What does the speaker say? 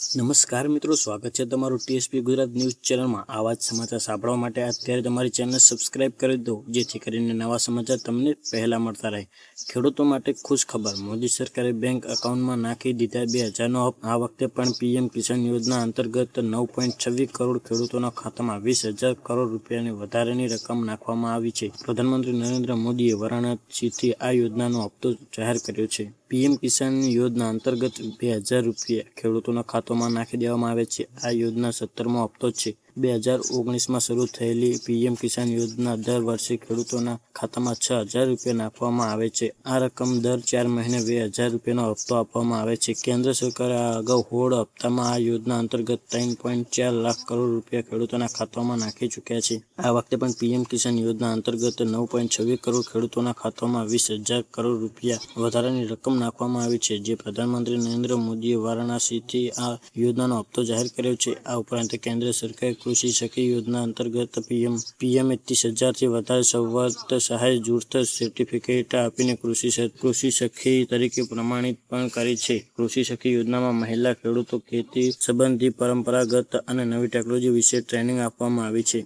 નમસ્કાર મિત્રો, સ્વાગત છે તમારું ટીએસપી ગુજરાત ન્યૂઝ ચેનલમાં. આવા જ સમાચાર સાંભળવા માટે અત્યારે તમારી ચેનલ સબસ્ક્રાઇબ કરી દો, જેથી કરીને નવા સમાચાર તમને પહેલાં મળતા રહે. ખેડૂતો માટે ખુશ ખબર, મોદી સરકારે બેંક એકાઉન્ટમાં નાખી દીધા બે હજારનો આ વખતે પણ પીએમ કિસાન યોજના અંતર્ગત નવ પોઈન્ટ છવ્વીસ કરોડ ખેડૂતોના ખાતામાં વીસ હજાર કરોડ રૂપિયાની વધારાની રકમ નાખવામાં આવી છે. પ્રધાનમંત્રી નરેન્દ્ર મોદીએ વારાણસીથી આ યોજનાનો હપ્તો જાહેર કર્યો છે. પીએમ કિસાન યોજના અંતર્ગત બે હજાર રૂપિયા ખેડૂતોના ખાતામાં નાખી દેવામાં આવે છે. આ યોજના સત્તરમો હપ્તો છે. બે હજાર ઓગણીસમાં શરૂ થયેલી પીએમ કિસાન યોજના દર વર્ષે ખેડૂતોના ખાતામાં છ હજાર રૂપિયા નાખવામાં આવે છે. આ રકમ દર ચાર મહિને બે હજાર રૂપિયાનો હપ્તો આપવામાં આવે છે. કેન્દ્ર સરકારે અગાઉ હોળ હપ્તામાં આ યોજના અંતર્ગત ત્રણ પોઈન્ટ ચાર લાખ કરોડ રૂપિયા ખેડૂતોના ખાતામાં નાખી ચૂક્યા છે. આ વખતે પણ પીએમ કિસાન યોજના અંતર્ગત નવ પોઈન્ટ છવ્વીસ કરોડ ખેડૂતોના ખાતામાં વીસ હજાર કરોડ રૂપિયા વધારાની રકમ નાખવામાં આવી છે, જે પ્રધાનમંત્રી નરેન્દ્ર મોદીએ વારાણસીથી આ યોજનાનો હપ્તો જાહેર કર્યો છે. આ ઉપરાંત કેન્દ્ર સરકારે કૃષિ સખી યોજના અંતર્ગત પીએમ પીએમ એકત્રીસ હજારથી વધારે સંવર્ધ સહાય જૂથ સર્ટિફિકેટ આપીને કૃષિ કૃષિ સખી તરીકે પ્રમાણિત પણ કરી છે. કૃષિ સખી યોજનામાં મહિલા ખેડૂતો ખેતી સંબંધી પરંપરાગત અને નવી ટેકનોલોજી વિશે ટ્રેનિંગ આપવામાં આવી છે.